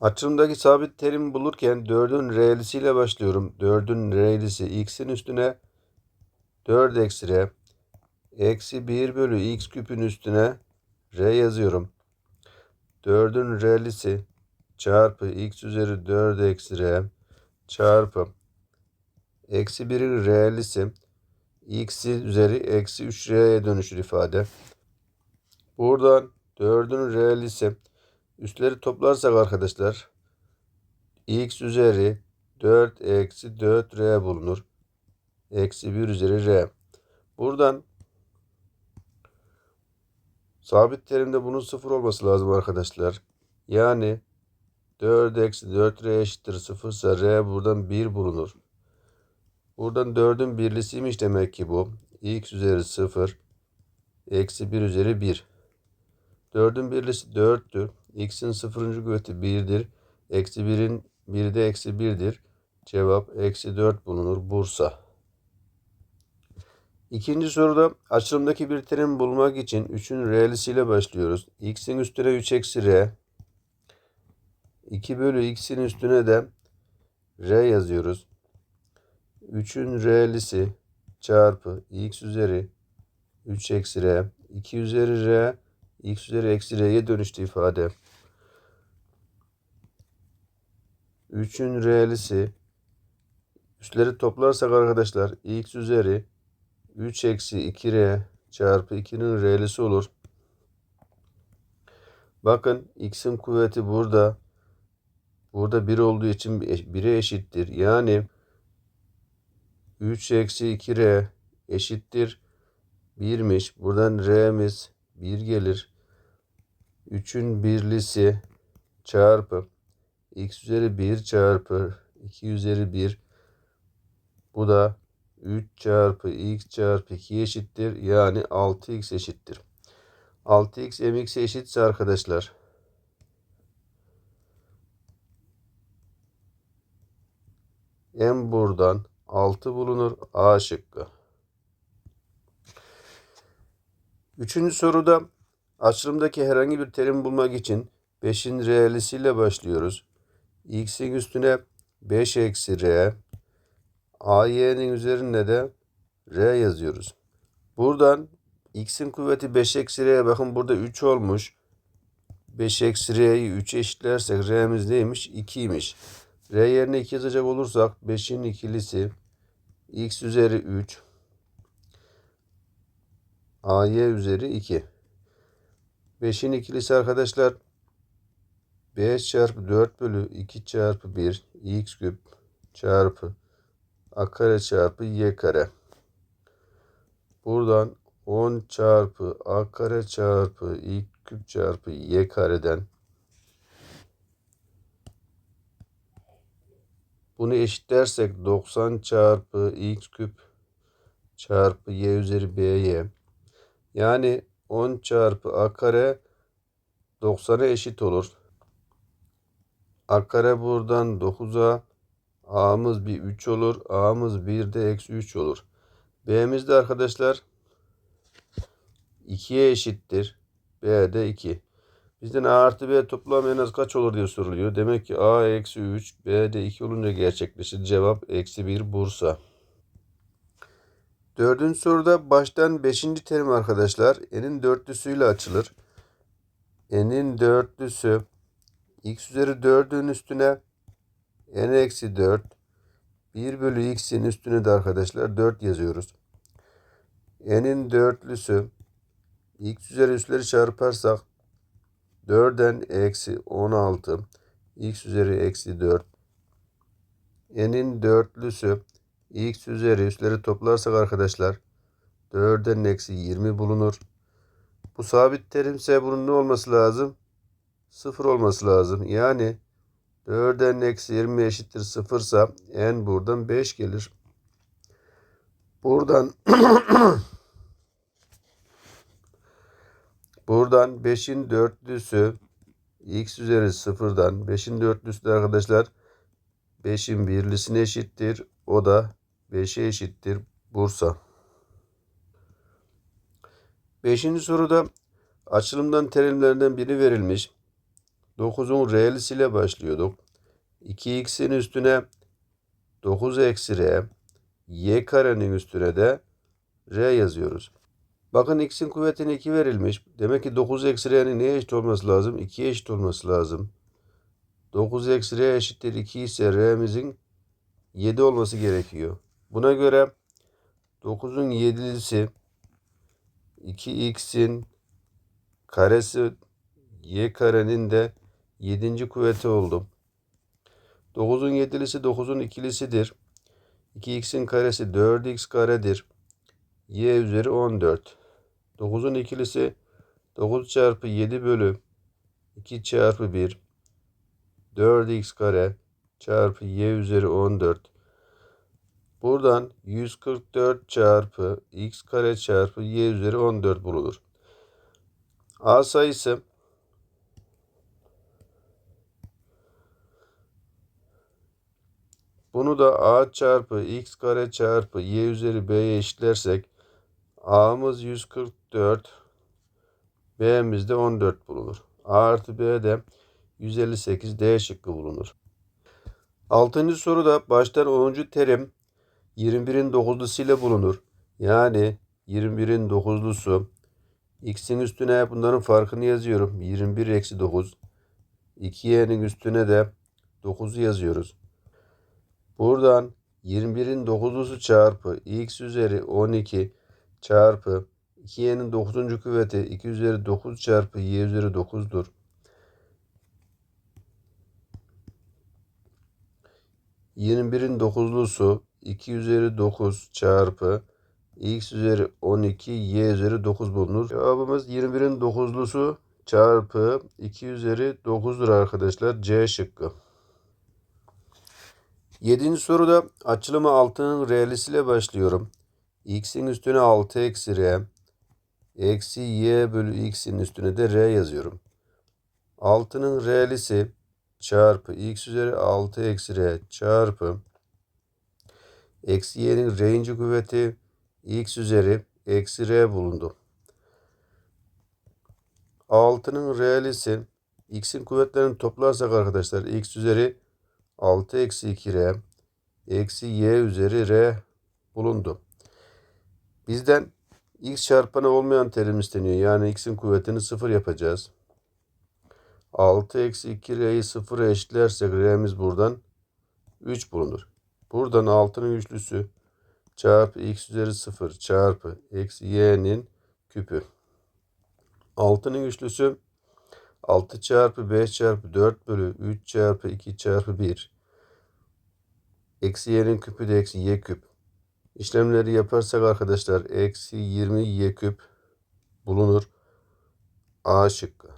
Açılımdaki sabit terim bulurken 4'ün re'lisiyle başlıyorum. 4'ün re'lisi x'in üstüne 4 eksi r eksi 1 bölü x küpün üstüne r yazıyorum. 4'ün re'lisi çarpı x üzeri 4 eksi r çarpı eksi 1'in re'lisi x'i üzeri eksi 3r'ye dönüşür ifade. Buradan 4'ün re'lisi üstleri toplarsak arkadaşlar x üzeri 4 eksi 4r bulunur. Eksi 1 üzeri r. Buradan sabit terimde bunun sıfır olması lazım arkadaşlar. Yani 4 eksi 4r eşittir 0 ise r buradan 1 bulunur. Buradan 4'ün birlisiymiş demek ki bu. x üzeri 0 eksi 1 üzeri 1. 4'ün birlisi 4'tür. x'in sıfırıncı kuvveti 1'dir. Eksi 1'in 1 de eksi 1'dir. Cevap eksi 4 bulunur. Bursa. İkinci soruda açılımdaki bir terim bulmak için 3'ün re'lisiyle başlıyoruz. x'in üstüne 3 eksi r. 2 bölü x'in üstüne de r yazıyoruz. 3'ün re'lisi çarpı x üzeri 3 eksi r. 2 üzeri r x üzeri eksi r'ye dönüştü ifade. 3'ün re'lisi üstleri toplarsak arkadaşlar x üzeri 3 eksi 2r çarpı 2'nin re'lisi olur. Bakın x'in kuvveti burada. Burada 1 olduğu için 1'e eşittir. Yani 3 eksi 2r eşittir 1'miş. Buradan r'miz 1 gelir. 3'ün birlisi çarpı x üzeri 1 çarpı 2 üzeri 1 bu da 3 çarpı x çarpı 2 eşittir. Yani 6x eşittir. 6x mx'e eşitse arkadaşlar m buradan 6 bulunur. A şıkkı. Üçüncü soruda açılımdaki herhangi bir terim bulmak için 5'in re'lisiyle başlıyoruz. x'in üstüne 5 eksi r AY'nin üzerinde de R yazıyoruz. Buradan X'in kuvveti 5 eksi R'ye bakın burada 3 olmuş. 5 eksi R'yi 3 eşitlersek R'miz neymiş? 2'ymiş. R yerine 2 yazacak olursak 5'in ikilisi X üzeri 3 AY üzeri 2. 5'in ikilisi arkadaşlar 5 çarpı 4 bölü 2 çarpı 1 x küp çarpı a kare çarpı y kare. Buradan 10 çarpı a kare çarpı i küp çarpı y kareden bunu eşitlersek 90 çarpı x küp çarpı y üzeri b'ye yani 10 çarpı a kare 90'a eşit olur. A kare buradan 9'a A'mız bir 3 olur. A'mız bir de eksi 3 olur. B'miz de arkadaşlar 2'ye eşittir. B de 2. Bizden A artı B toplam en az kaç olur diye soruluyor. Demek ki A eksi 3, B de 2 olunca gerçekleşir. Cevap eksi 1 Bursa. Dördüncü soruda baştan beşinci terim arkadaşlar. N'in dörtlüsüyle açılır. N'in dörtlüsü x üzeri 4'ün üstüne n eksi 4 1 bölü x'in üstüne de arkadaşlar 4 yazıyoruz. n'in dörtlüsü x üzeri üstleri çarparsak 4'den eksi 16 x üzeri eksi 4 n'in dörtlüsü x üzeri üstleri toplarsak arkadaşlar 4'den eksi 20 bulunur. Bu sabit terimse bunun ne olması lazım? 0 olması lazım. Yani 4'den eksi 20 eşittir 0 ise n buradan 5 gelir. Buradan buradan 5'in dörtlüsü x üzeri 0'dan 5'in dörtlüsü de arkadaşlar 5'in birlisine eşittir. O da 5'e eşittir. Bursa. Beşinci soruda açılımdan terimlerden biri verilmiş. 9'un re'lisiyle başlıyorduk. 2x'in üstüne 9 eksi r, y karenin üstüne de r yazıyoruz. Bakın x'in kuvvetine 2 verilmiş. Demek ki 9 eksi r'nin neye eşit olması lazım? 2'ye eşit olması lazım. 9 eksi r eşittir 2 ise r'mizin 7 olması gerekiyor. Buna göre 9'un 7'lisi 2x'in karesi y karenin de 7. kuvveti oldu. 9'un 7'lisi 9'un ikilisidir. 2x'in karesi 4x karedir. y üzeri 14. 9'un ikilisi 9 çarpı 7 bölü 2 çarpı 1 4x kare çarpı y üzeri 14. Buradan 144 çarpı x kare çarpı y üzeri 14 bulunur. A sayısı bunu da a çarpı x kare çarpı y üzeri b'ye eşitlersek a'mız 144 b'miz de 14 bulunur. a artı b de 158 d şıkkı bulunur. Altıncı soruda baştan 10. terim 21'in 9'lusu ile bulunur. Yani 21'in 9'lusu x'in üstüne bunların farkını yazıyorum. 21 eksi 9. 2y'nin üstüne de 9'u yazıyoruz. Buradan 21'in 9'lusu çarpı x üzeri 12 çarpı 2y'nin 9. kuvveti 2 üzeri 9 çarpı y üzeri 9'dur. Yirmi birin dokuzlusu 2 üzeri 9 çarpı x üzeri 12 y üzeri 9 bulunur. Cevabımız 21'in 9'lusu çarpı 2 üzeri 9'dur arkadaşlar. C şıkkı. Yedinci soruda açılımı 6'nın re'lisiyle başlıyorum. x'in üstüne 6 eksi r eksi y bölü x'in üstüne de r yazıyorum. 6'nın re'lisi çarpı x üzeri 6 eksi r çarpı eksi y'nin r'inci kuvveti x üzeri eksi r bulundu. 6'nın re'lisi x'in kuvvetlerini toplarsak arkadaşlar x üzeri 6 eksi 2 r eksi y üzeri r bulundu. Bizden x çarpanı olmayan terim isteniyor. Yani x'in kuvvetini 0 yapacağız. 6 eksi 2 r'yi 0'a eşitlersek r'miz buradan 3 bulunur. Buradan 6'nın üçlüsü çarpı x üzeri 0 çarpı eksi y'nin küpü. 6'nın üçlüsü 6 çarpı 5 çarpı 4 bölü 3 çarpı 2 çarpı 1. Eksi y'nin küpü de eksi y küp. İşlemleri yaparsak arkadaşlar eksi 20 y küp bulunur. A şıkkı.